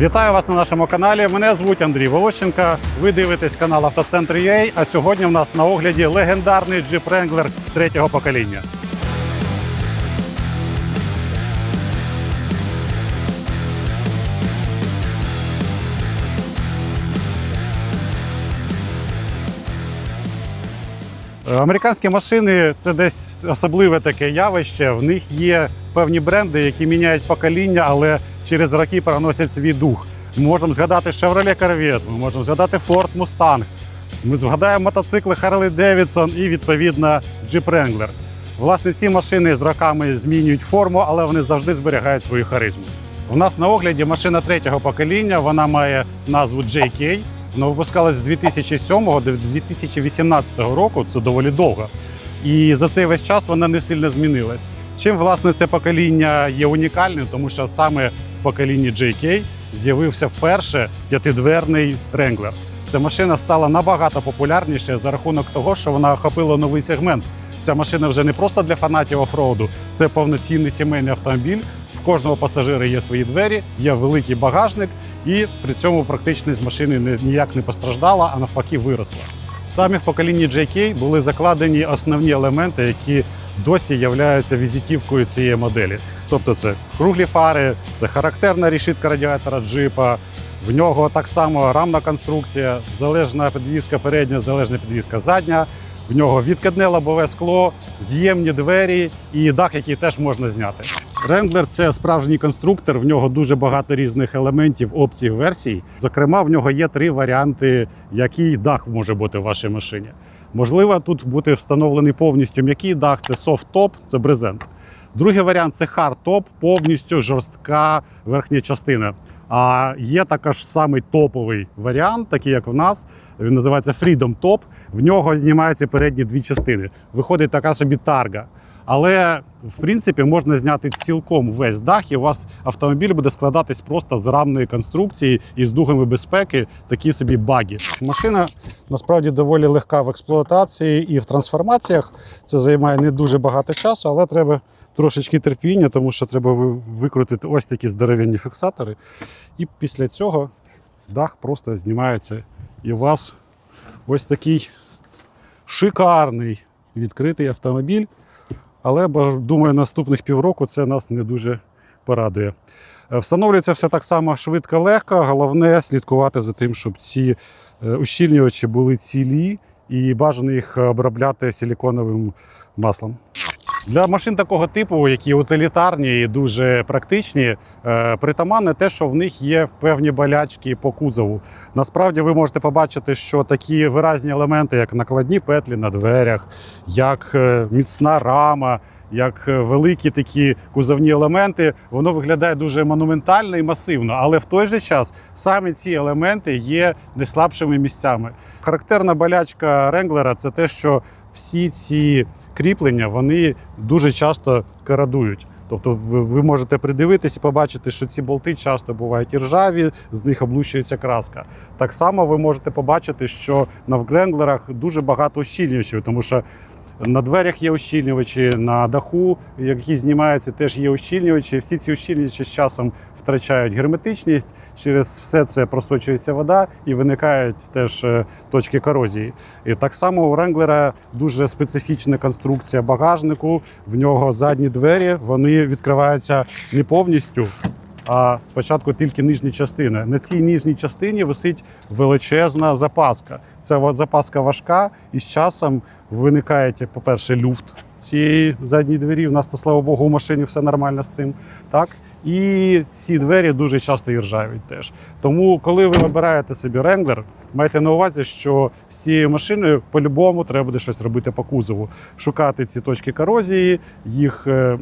Вітаю вас на нашому каналі. Мене звуть Андрій Волощенка. Ви дивитесь канал Автоцентр UA, А сьогодні в нас на огляді легендарний джип Wrangler третього покоління. Американські машини це десь особливе таке явище. В них є певні бренди, які міняють покоління, але через роки проносять свій дух. Ми можемо згадати Chevrolet Corvette, ми можемо згадати Ford Mustang, ми згадаємо мотоцикли Harley Davidson і відповідно Jeep Wrangler. Власне, ці машини з роками змінюють форму, але вони завжди зберігають свою харизму. У нас на огляді машина третього покоління. Вона має назву JK. Вона випускалась з 2007 до 2018 року. Це доволі довго. І за цей весь час вона не сильно змінилась. Чим власне це покоління є унікальним, тому що саме в поколінні JK з'явився вперше п'ятидверний Wrangler. Ця машина стала набагато популярніше за рахунок того, що вона охопила новий сегмент. Ця машина вже не просто для фанатів офроуду, це повноцінний сімейний автомобіль. В кожного пасажира є свої двері, є великий багажник, і при цьому практичність машини не- ніяк не постраждала, а навпаки виросла. Саме в поколінні JK були закладені основні елементи, які досі являються візитівкою цієї моделі. Тобто це круглі фари, це характерна рішитка радіатора джипа. В нього так само рамна конструкція, залежна підвізка передня, залежна підвізка задня. В нього відкидне лобове скло, з'ємні двері і дах, який теж можна зняти. Wrangler – це справжній конструктор. В нього дуже багато різних елементів, опцій, версій. Зокрема, в нього є три варіанти, який дах може бути в вашій машині. Можливо, тут бути встановлений повністю м'який дах, це софт-топ, це брезент. Другий варіант це хард-топ, повністю жорстка верхня частина. А є також самий топовий варіант, такий як в нас. Він називається Freedom Top. В нього знімаються передні дві частини. Виходить така собі тарга. Але в принципі можна зняти цілком весь дах, і у вас автомобіль буде складатись просто з рамної конструкції і з дугами безпеки, такі собі баги. Машина насправді доволі легка в експлуатації і в трансформаціях. Це займає не дуже багато часу, але треба трошечки терпіння, тому що треба викрутити ось такі здоровенні фіксатори. І після цього дах просто знімається. І у вас ось такий шикарний відкритий автомобіль. Але думаю, наступних півроку це нас не дуже порадує. Е, Встановлюється все так само швидко, легко. Головне слідкувати за тим, щоб ці е, ущільнювачі були цілі і бажано їх обробляти силіконовим маслом. Для машин такого типу, які утилітарні і дуже практичні, е, притаманне те, що в них є певні болячки по кузову. Насправді ви можете побачити, що такі виразні елементи, як накладні петлі на дверях, як е, міцна рама, як е, великі такі кузовні елементи, воно виглядає дуже монументально і масивно, але в той же час саме ці елементи є найслабшими місцями. Характерна болячка Ренглера це те, що всі ці кріплення вони дуже часто карадують. Тобто ви можете придивитись і побачити, що ці болти часто бувають і ржаві, з них облущується краска. Так само ви можете побачити, що на вгренглерах дуже багато ущільнювачів, тому що на дверях є ущільнювачі, на даху, які знімаються, теж є ущільнювачі. Всі ці ущільнювачі з часом втрачають герметичність. Через все це просочується вода і виникають теж е, точки корозії. І так само у Ренглера дуже специфічна конструкція багажнику. В нього задні двері вони відкриваються не повністю. А спочатку тільки нижні частини. На цій нижній частині висить величезна запаска. Ця запаска важка, і з часом виникає, по-перше, люфт цієї задньої двері. У нас, то, слава Богу, у машині все нормально з цим. Так? І ці двері дуже часто іржавіють теж. Тому, коли ви вибираєте собі Wrangler, майте на увазі, що з цією машиною по-любому треба буде щось робити по кузову, шукати ці точки корозії, їх е,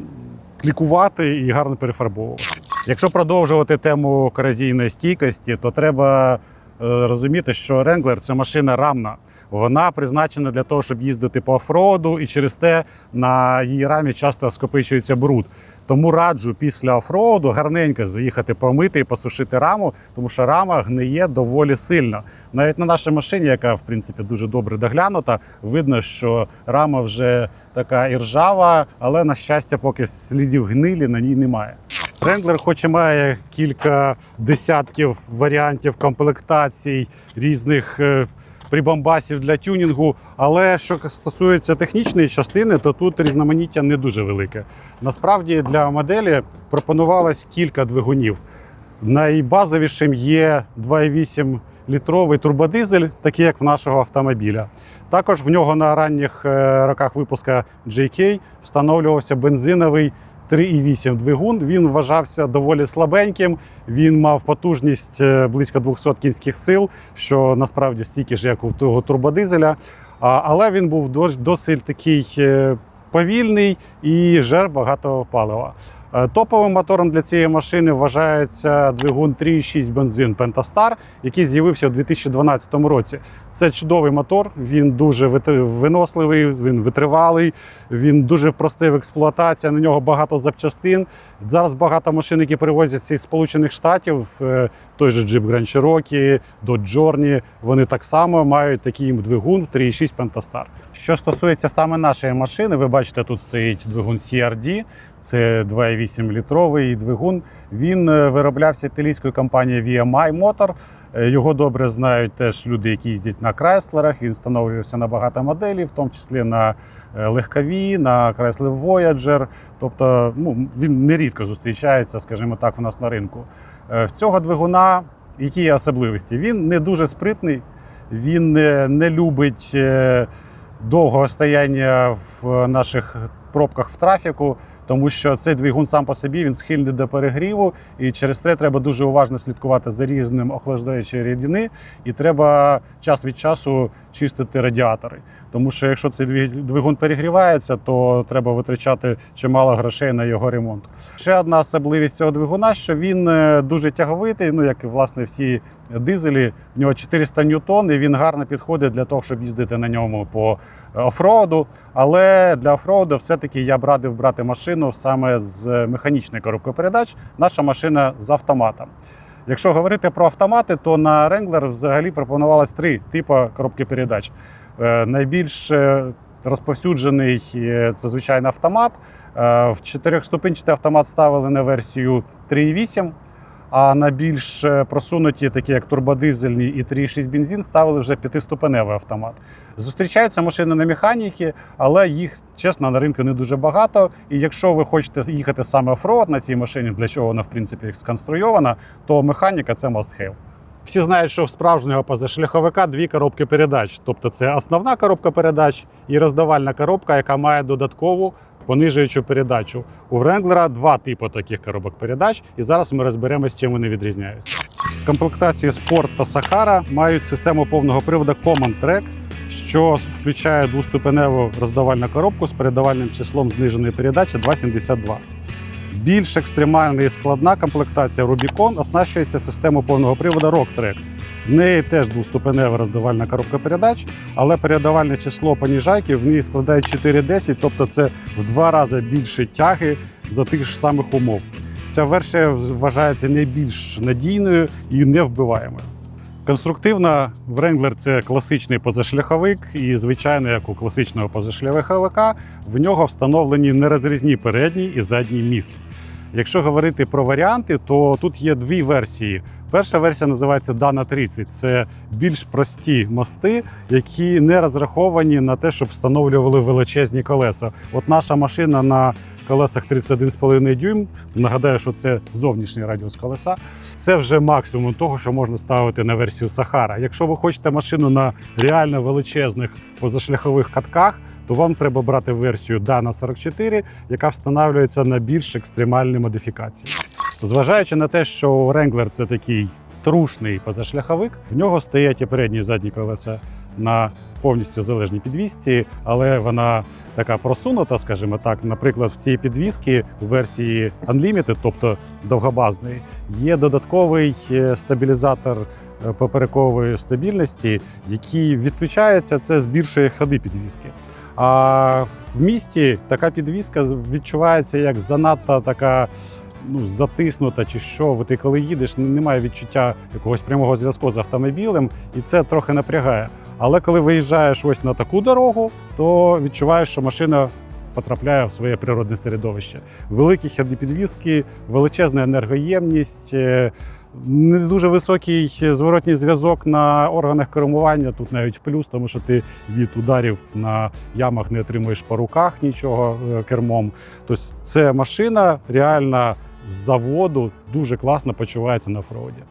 клікувати і гарно перефарбовувати. Якщо продовжувати тему корозійної стійкості, то треба е, розуміти, що Wrangler – це машина рамна. Вона призначена для того, щоб їздити по офроуду, і через те на її рамі часто скопичується бруд. Тому раджу після офроуду гарненько заїхати помити і посушити раму, тому що рама гниє доволі сильно. Навіть на нашій машині, яка в принципі дуже добре доглянута, видно, що рама вже така іржава, але на щастя, поки слідів гнилі на ній немає. Wrangler хоч і має кілька десятків варіантів комплектацій різних е, прибамбасів для тюнінгу. Але що стосується технічної частини, то тут різноманіття не дуже велике. Насправді для моделі пропонувалось кілька двигунів. Найбазовішим є 2,8 літровий турбодизель, такий як в нашого автомобіля. Також в нього на ранніх е, роках випуска JK встановлювався бензиновий 3,8 двигун. Він вважався доволі слабеньким. Він мав потужність е, близько 200 кінських сил, що насправді стільки ж, як у того турбодизеля. Але він був досить такий е, повільний і жер багато палива. Е, Топовим мотором для цієї машини вважається двигун 3,6 бензин Pentastar, який з'явився у 2012 році. Це чудовий мотор, він дуже виносливий, він витривалий, він дуже простий в експлуатації, на нього багато запчастин. Зараз багато машин, які перевозяться із Сполучених Штатів, е, той же Jeep Grand Cherokee, Dodge Journey, вони так само мають такий двигун в 3,6 Pentastar. Що стосується саме нашої машини, ви бачите, тут стоїть двигун CRD, це 2,8 літровий двигун. Він е, вироблявся італійською компанією VMI Motor. Е, Його добре знають теж люди, які їздять на Крайслерах. Він встановлювався на багато моделей, в тому числі на е, легкові, на Chrysler Voyager. Тобто ну, він нерідко зустрічається, скажімо так, в нас на ринку. Е, В цього двигуна які є особливості? Він не дуже спритний, він не, любить довгого стояння в наших пробках в трафіку. Тому що цей двигун сам по собі він схильний до перегріву, і через це треба дуже уважно слідкувати за різним охлаждаючої рідини, і треба час від часу чистити радіатори. Тому що якщо цей двигун перегрівається, то треба витрачати чимало грошей на його ремонт. Ще одна особливість цього двигуна, що він е, дуже тяговитий, ну як і власне всі дизелі. В нього 400 ньютон, і він гарно підходить для того, щоб їздити на ньому по е, офроуду. Але для офроуду все-таки я б радив брати машину саме з механічною коробкою передач. Наша машина з автоматом. Якщо говорити про автомати, то на Wrangler взагалі пропонувалось три типи коробки передач. Е, Найбільш е, розповсюджений е, це звичайно автомат. В чотирьохступенчатий автомат ставили на версію 3.8. А на більш просунуті, такі як турбодизельні і 3,6 бензин, ставили вже п'ятиступеневий автомат. Зустрічаються машини на механіки, але їх чесно на ринку не дуже багато. І якщо ви хочете їхати саме офроуд на цій машині, для чого вона в принципі сконструйована, то механіка це must have. Всі знають, що в справжнього позашляховика дві коробки передач. Тобто це основна коробка передач і роздавальна коробка, яка має додаткову понижуючу передачу. У Wrangler два типи таких коробок передач, і зараз ми розберемось, чим вони відрізняються. Комплектації Sport та Sahara мають систему повного приводу Command Track, що включає двоступеневу роздавальну коробку з передавальним числом зниженої передачі 2,72. Більш екстремальна і складна комплектація Rubicon оснащується системою повного приводу Rocktrack. В неї теж двоступенева роздавальна коробка передач, але передавальне число поніжайки в ній складає 4,10, тобто це в два рази більше тяги за тих ж самих умов. Ця версія вважається найбільш надійною і невбиваємою. Конструктивно, Wrangler – це класичний позашляховик, і звичайно, як у класичного позашляховика, в нього встановлені нерозрізні передній і задній міст. Якщо говорити про варіанти, то тут є дві версії. Перша версія називається Dana 30. Це більш прості мости, які не розраховані на те, щоб встановлювали величезні колеса. От наша машина на колесах 31,5 дюйм. Нагадаю, що це зовнішній радіус колеса. Це вже максимум того, що можна ставити на версію Сахара. Якщо ви хочете машину на реально величезних позашляхових катках, то вам треба брати версію Dana 44, яка встановлюється на більш екстремальні модифікації. Зважаючи на те, що Wrangler – це такий трушний позашляховик, в нього стоять і передні і задні колеса на повністю залежній підвісці, але вона така просунута, скажімо так. Наприклад, в цій підвісці у версії Unlimited, тобто довгобазної, є додатковий е, стабілізатор е, поперекової стабільності, який відключається, це збільшує ходи підвіски. А в місті така підвіска відчувається як занадто така. Ну, затиснута чи що, ти коли їдеш, немає відчуття якогось прямого зв'язку з автомобілем, і це трохи напрягає. Але коли виїжджаєш ось на таку дорогу, то відчуваєш, що машина потрапляє в своє природне середовище. Великі ходи підвіски, величезна енергоємність. е, Не дуже високий зворотній зв'язок на органах кермування. Тут навіть в плюс, тому що ти від ударів на ямах не отримуєш по руках нічого е, кермом. Тобто це машина реально з заводу дуже класно почувається на офроуді.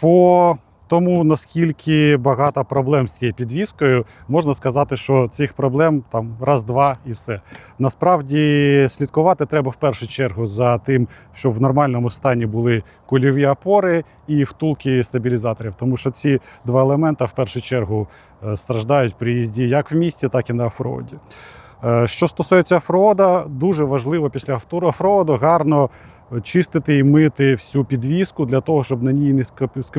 По тому, наскільки багато проблем з цією підвіскою, можна сказати, що цих проблем там раз-два і все. Насправді слідкувати треба в першу чергу за тим, щоб в нормальному стані були кульові опори і втулки стабілізаторів, тому що ці два елемента в першу чергу е, страждають при їзді як в місті, так і на офроуді. Е, Що стосується офроуда, дуже важливо після автур- офроуду гарно чистити і мити всю підвіску для того, щоб на ній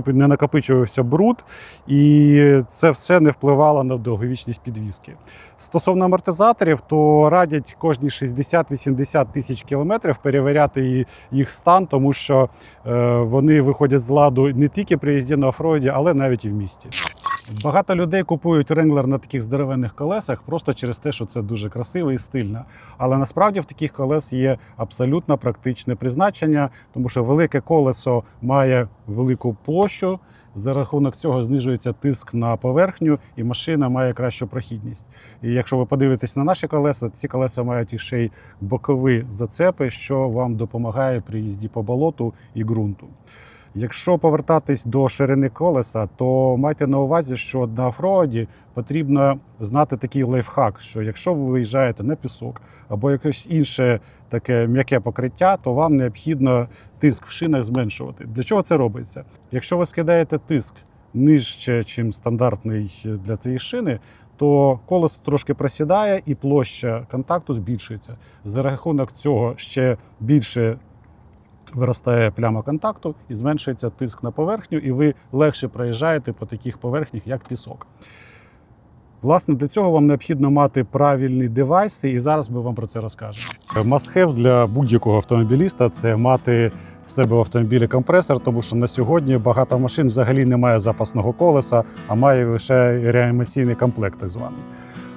не накопичувався бруд, і це все не впливало на довговічність підвіски. Стосовно амортизаторів, то радять кожні 60-80 тисяч кілометрів перевіряти їх стан, тому що е, вони виходять з ладу не тільки при їзді на офроуді, але навіть і в місті. Багато людей купують Wrangler на таких здоровенних колесах просто через те, що це дуже красиво і стильно. Але насправді в таких колес є абсолютно практичне призначення, тому що велике колесо має велику площу. За рахунок цього знижується тиск на поверхню, і машина має кращу прохідність. І якщо ви подивитесь на наші колеса, ці колеса мають іще й бокові зацепи, що вам допомагає при їзді по болоту і ґрунту. Якщо повертатись до ширини колеса, то майте на увазі, що на офроуді потрібно знати такий лайфхак, що якщо ви виїжджаєте на пісок або якесь інше таке м'яке покриття, то вам необхідно тиск в шинах зменшувати. Для чого це робиться? Якщо ви скидаєте тиск нижче, ніж стандартний для цієї шини, то колесо трошки просідає і площа контакту збільшується. За рахунок цього ще більше виростає пляма контакту і зменшується тиск на поверхню, і ви легше проїжджаєте по таких поверхнях, як пісок. Власне, для цього вам необхідно мати правильні девайси, і зараз ми вам про це розкажемо. Must-have для будь-якого автомобіліста це мати в себе в автомобілі компресор, тому що на сьогодні багато машин взагалі не має запасного колеса, а має лише реанімаційний комплект, так званий.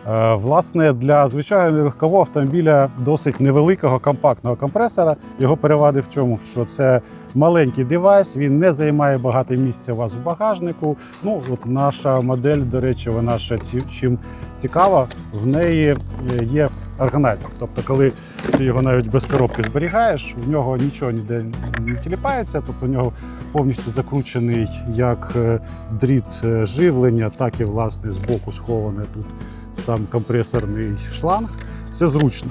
Е, Власне, для звичайного легкового автомобіля досить невеликого компактного компресора. Його перевади в чому? Що це маленький девайс, він не займає багато місця у вас в багажнику. Ну, от наша модель, до речі, вона ще чим цікава, в неї е, є органайзер. Тобто, коли ти його навіть без коробки зберігаєш, в нього нічого ніде не тіліпається, тобто в нього повністю закручений як е, дріт живлення, так і власне збоку схований тут сам компресорний шланг. Це зручно.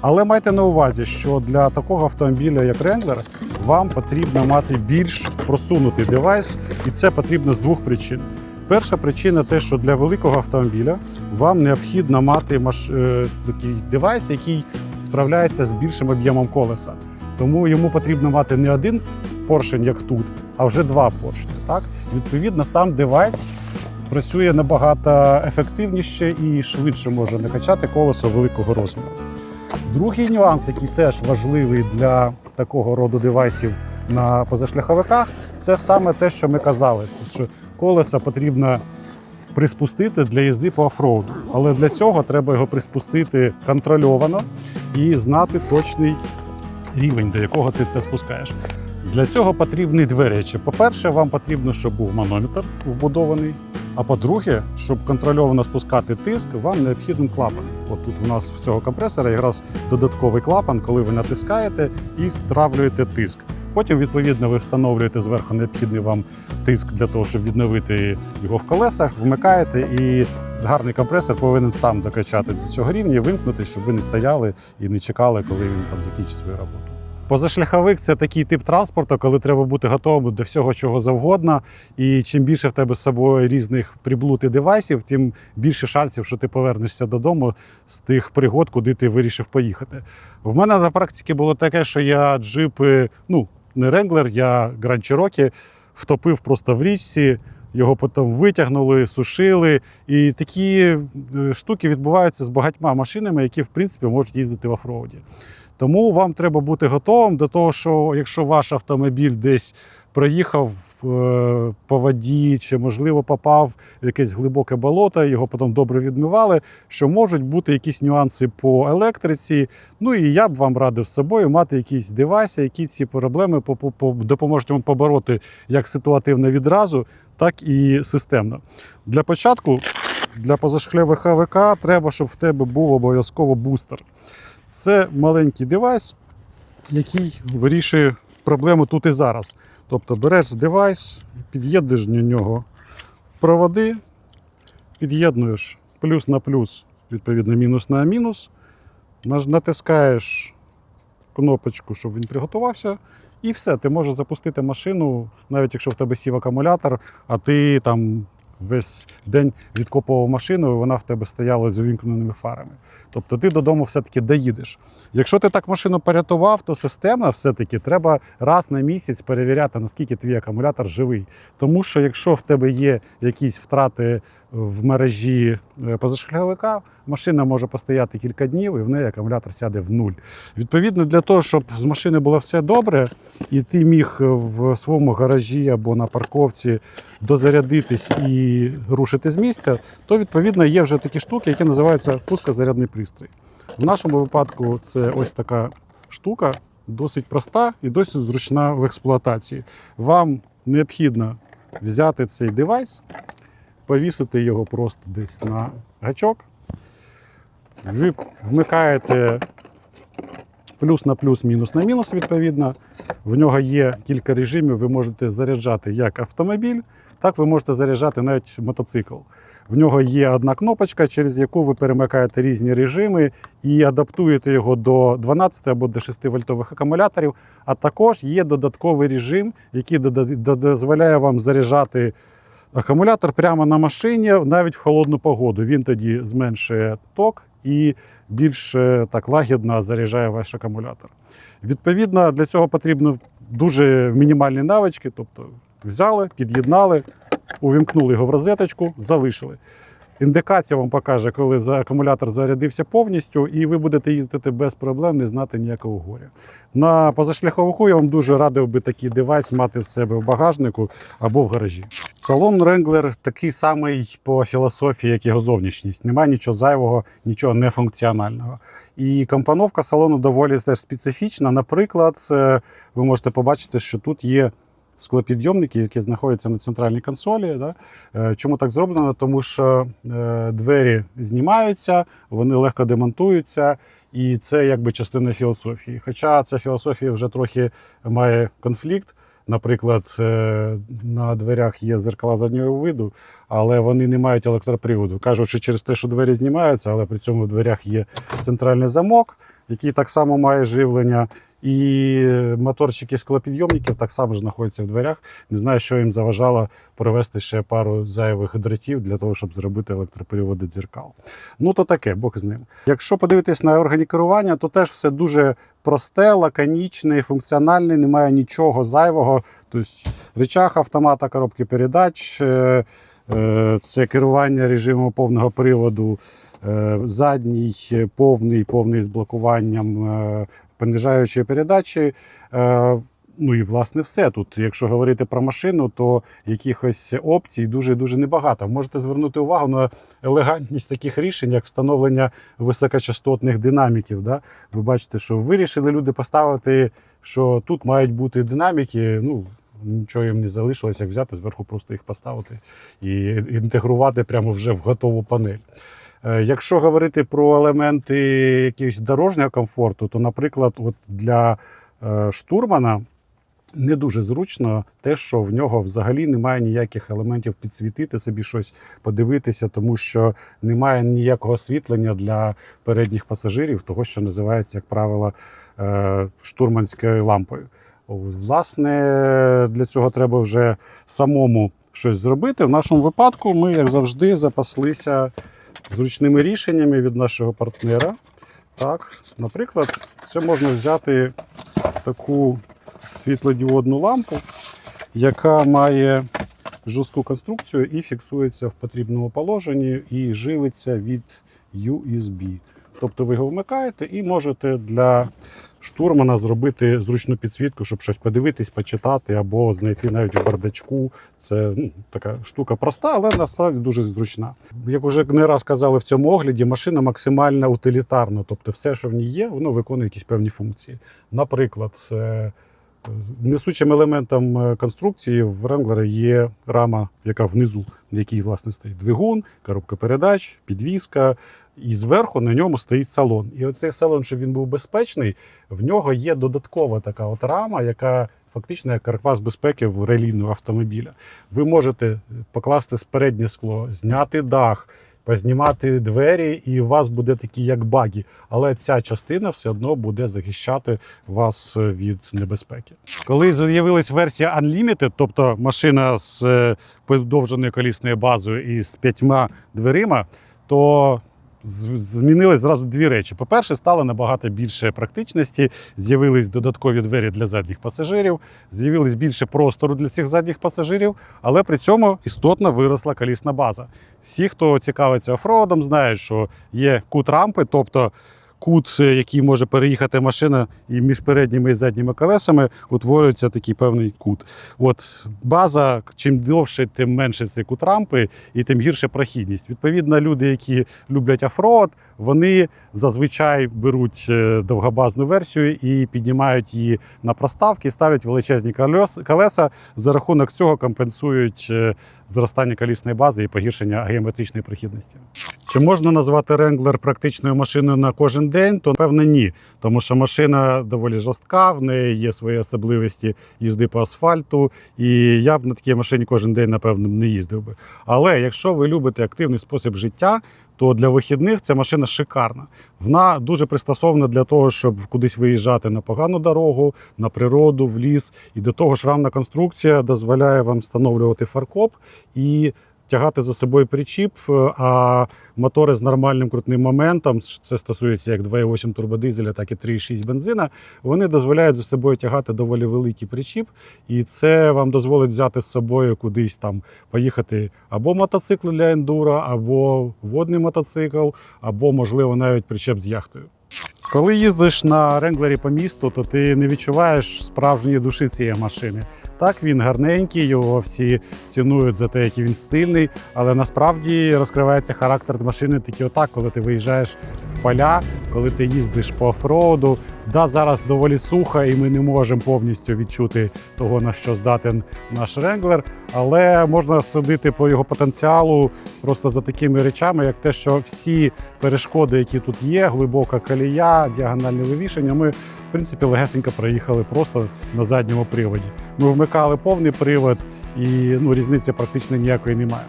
Але майте на увазі, що для такого автомобіля, як Wrangler, вам потрібно мати більш просунутий девайс, і це потрібно з двох причин. Перша причина те, що для великого автомобіля вам необхідно мати маш... е, такий девайс, який справляється з більшим об'ємом колеса. Тому йому потрібно мати не один поршень, як тут, а вже два поршні. Так? Відповідно, сам девайс працює набагато ефективніше і швидше може накачати колесо великого розміру. Другий нюанс, який теж важливий для такого роду девайсів на позашляховиках, це саме те, що ми казали, що колеса потрібно приспустити для їзди по офроуду. Але для цього треба його приспустити контрольовано і знати точний рівень, до якого ти це спускаєш. Для цього потрібні дві речі. По-перше, вам потрібно, щоб був манометр вбудований. А по-друге, щоб контрольовано спускати тиск, вам необхідний клапан. От тут у нас в цього компресора якраз додатковий клапан, коли ви натискаєте і стравлюєте тиск. Потім, відповідно, ви встановлюєте зверху необхідний вам тиск для того, щоб відновити його в колесах, вмикаєте і гарний компресор повинен сам докачати до цього рівня, вимкнути, щоб ви не стояли і не чекали, коли він там закінчить свою роботу. Позашляховик це такий тип транспорту, коли треба бути готовим до всього, чого завгодно. І чим більше в тебе з собою різних приблуд і девайсів, тим більше шансів, що ти повернешся додому з тих пригод, куди ти вирішив поїхати. В мене на практиці було таке, що я джипи, ну не Wrangler, я Grand Cherokee, втопив просто в річці. Його потім витягнули, сушили. І такі е, штуки відбуваються з багатьма машинами, які в принципі можуть їздити в офроуді. Тому вам треба бути готовим до того, що якщо ваш автомобіль десь проїхав е, по воді, чи, можливо, попав в якесь глибоке болото, його потім добре відмивали, що можуть бути якісь нюанси по електриці. Ну і я б вам радив з собою мати якісь девайси, які ці проблеми по- по- по- допоможуть вам побороти як ситуативно відразу, так і системно. Для початку, для позашклевих АВК треба, щоб в тебе був обов'язково бустер. Це маленький девайс, який вирішує проблему тут і зараз. Тобто береш девайс, під'єднуєш до нього проводи, під'єднуєш плюс на плюс, відповідно, мінус на мінус, натискаєш кнопочку, щоб він приготувався, і все, ти можеш запустити машину, навіть якщо в тебе сів акумулятор, а ти там весь день відкопував машину, і вона в тебе стояла з увімкненими фарами. Тобто ти додому все-таки доїдеш. Якщо ти так машину порятував, то системно все-таки треба раз на місяць перевіряти, наскільки твій акумулятор живий. Тому що якщо в тебе є якісь втрати в мережі е, позашляховика, машина може постояти кілька днів і в неї акумулятор сяде в нуль. Відповідно, для того, щоб з машини було все добре, і ти міг в своєму гаражі або на парковці дозарядитись і рушити з місця, то відповідно є вже такі штуки, які називаються пускозарядний пристрій. В нашому випадку це ось така штука, досить проста і досить зручна в експлуатації. Вам необхідно взяти цей девайс, повісити його просто десь на гачок. Ви вмикаєте плюс на плюс, мінус на мінус, відповідно. В нього є кілька режимів. Ви можете заряджати як автомобіль, так ви можете заряджати навіть мотоцикл. В нього є одна кнопочка, через яку ви перемикаєте різні режими і адаптуєте його до 12 або до 6 вольтових акумуляторів. А також є додатковий режим, який дозволяє вам заряджати акумулятор прямо на машині, навіть в холодну погоду. Він тоді зменшує ток і більш так лагідно заряджає ваш акумулятор. Відповідно, для цього потрібно дуже мінімальні навички, тобто взяли, під'єднали, увімкнули його в розеточку, залишили. Індикація вам покаже, коли за- акумулятор зарядився повністю, і ви будете їздити без проблем, не знати ніякого горя. На позашляховику я вам дуже радив би такий девайс мати в себе в багажнику або в гаражі. Салон Wrangler такий самий по філософії, як його зовнішність. Немає нічого зайвого, нічого нефункціонального. І компоновка салону доволі теж специфічна. Наприклад, е, ви можете побачити, що тут є склопідйомники, які знаходяться на центральній консолі. Да? Е, Чому так зроблено? Тому що е, двері знімаються, вони легко демонтуються. І це якби частина філософії. Хоча ця філософія вже трохи має конфлікт. Наприклад, е, на дверях є зеркала заднього виду, але вони не мають електроприводу. Кажуть, що через те, що двері знімаються, але при цьому в дверях є центральний замок, який так само має живлення. І моторчики склопідйомників так само ж знаходяться в дверях. Не знаю, що їм заважало провести ще пару зайвих дротів для того, щоб зробити електроприводи дзеркал. Ну то таке, Бог з ним. Якщо подивитись на органі керування, то теж все дуже просте, лаконічне, функціональне, немає нічого зайвого. Тобто речах автомата, коробки передач, е, е, це керування режимом повного приводу, е, задній повний, повний з блокуванням понижаючої передачі. Е, Ну і власне все тут. Якщо говорити про машину, то якихось опцій дуже дуже небагато. Можете звернути увагу на елегантність таких рішень, як встановлення високочастотних динаміків. Да? Ви бачите, що вирішили люди поставити, що тут мають бути динаміки. Ну нічого їм не залишилось, як взяти зверху, просто їх поставити і інтегрувати прямо вже в готову панель. Е, Якщо говорити про елементи якогось дорожнього комфорту, то, наприклад, от для е, штурмана не дуже зручно те, що в нього взагалі немає ніяких елементів підсвітити собі щось, подивитися, тому що немає ніякого освітлення для передніх пасажирів, того, що називається, як правило, е, штурманською лампою. Власне, для цього треба вже самому щось зробити. В нашому випадку ми, як завжди, запаслися зручними рішеннями від нашого партнера. Так, наприклад, це можна взяти таку світлодіодну лампу, яка має жорстку конструкцію і фіксується в потрібному положенні і живиться від USB. Тобто ви його вмикаєте і можете для штурмана зробити зручну підсвітку, щоб щось подивитись, почитати або знайти навіть в бардачку. Це ну, така штука проста, але насправді дуже зручна. Як вже не раз казали в цьому огляді, машина максимально утилітарна, тобто все, що в ній є, воно виконує якісь певні функції. Наприклад, е, несучим елементом е, конструкції в Wrangler є рама, яка внизу, на якій власне стоїть двигун, коробка передач, підвізка. І зверху на ньому стоїть салон. І оцей салон, щоб він був безпечний, в нього є додаткова така от рама, яка фактично як каркас безпеки в релійного автомобіля. Ви можете покласти переднє скло, зняти дах, познімати двері, і у вас буде такі як баги. Але ця частина все одно буде захищати вас від небезпеки. Коли з'явилась версія Unlimited, тобто машина з е, подовженою колісною базою і з п'ятьма дверима, то змінились зразу дві речі. По-перше, стало набагато більше практичності, з'явились додаткові двері для задніх пасажирів, з'явилось більше простору для цих задніх пасажирів, але при цьому істотно виросла колісна база. Всі, хто цікавиться офроудом, знають, що є кут рампи, тобто кут, е, який може переїхати машина, і між передніми і задніми колесами утворюється такий певний кут. От база, чим довше, тим менше цей кут рампи, і тим гірше прохідність. Відповідно, люди, які люблять офроуд, вони зазвичай беруть е, довгобазну версію і піднімають її на проставки, ставлять величезні колеса. За рахунок цього компенсують е, зростання колісної бази і погіршення геометричної прохідності. Чи можна назвати Wrangler практичною машиною на кожен день? То певно ні, тому що машина доволі жорстка, в неї є свої особливості їзди по асфальту, і я б на такій машині кожен день, напевно, не їздив би. Але якщо ви любите активний спосіб життя, то для вихідних ця машина шикарна. Вона дуже пристосована для того, щоб кудись виїжджати на погану дорогу, на природу, в ліс. І до того ж, рамна конструкція дозволяє вам встановлювати фаркоп і тягати за собою причіп. е, А мотори з нормальним крутним моментом, це стосується як 2,8 турбодизеля, так і 3,6 бензина. Вони дозволяють за собою тягати доволі великий причіп, і це вам дозволить взяти з собою кудись там поїхати або мотоцикл для ендура, або водний мотоцикл, або, можливо, навіть причеп з яхтою. Коли їздиш на ренглері по місту, то ти не відчуваєш справжньої душі цієї машини. Так, він гарненький, його всі цінують за те, який він стильний, але насправді розкривається характер машини тільки отак, коли ти виїжджаєш в поля, коли ти їздиш по офроуду. Да, зараз доволі сухо, і ми не можемо повністю відчути того, на що здатен наш ренглер, але можна судити по його потенціалу просто за такими речами, як те, що всі перешкоди, які тут є, глибока колія, діагональне вивішення, ми в принципі легесенько проїхали просто на задньому приводі. Ми вмикали повний привод, і ну, різниці практично ніякої немає.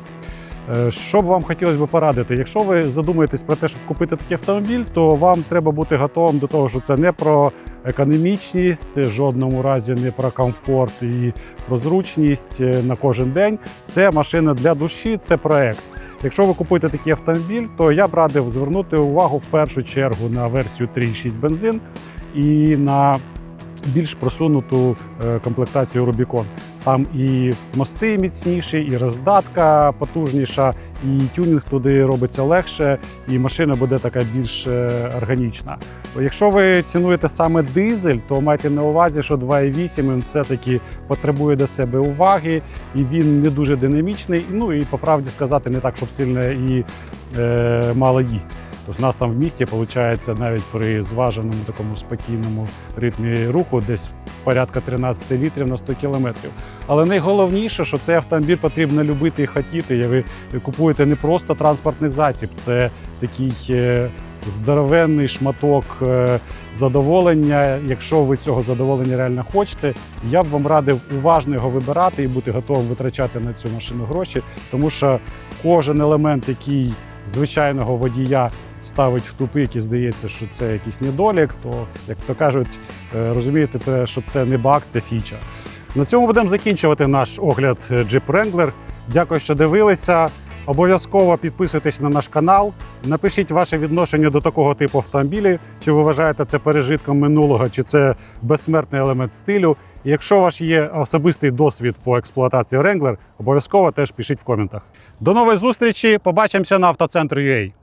Е, Що б вам хотілося б порадити? Якщо ви задумаєтесь про те, щоб купити такий автомобіль, то вам треба бути готовим до того, що це не про економічність, в жодному разі не про комфорт і про зручність е, на кожен день. Це машина для душі, це проект. Якщо ви купуєте такий автомобіль, то я б радив звернути увагу в першу чергу на версію 3.6 бензин і на більш просунуту е, комплектацію Rubicon. Там і мости міцніші, і роздатка потужніша, і тюнінг туди робиться легше, і машина буде така більш е, органічна. Якщо ви цінуєте саме дизель, то майте на увазі, що 2.8 він все-таки потребує до себе уваги, і він не дуже динамічний. Ну і по правді сказати, не так, щоб сильно і е, мало їсть. У нас там в місті виходить навіть при зваженому такому спокійному ритмі руху десь порядка 13 літрів на 100 кілометрів. Але найголовніше, що цей автомобіль потрібно любити і хотіти. Ви купуєте не просто транспортний засіб, це такий е, здоровенний шматок е, задоволення. Якщо ви цього задоволення реально хочете, я б вам радив уважно його вибирати і бути готовим витрачати на цю машину гроші, тому що кожен елемент, який звичайного водія ставить в тупик і здається, що це якийсь недолік, то як то кажуть, е, розумієте, те, що це не баг, це фіча. На цьому будемо закінчувати наш огляд е, Jeep Wrangler. Дякую, що дивилися. Обов'язково підписуйтесь на наш канал. Напишіть ваше відношення до такого типу автомобілів. Чи ви вважаєте це пережитком минулого, чи це безсмертний елемент стилю. І якщо у вас є особистий досвід по експлуатації Wrangler, обов'язково теж пишіть в коментах. До нової зустрічі! Побачимося на автоцентрі UA.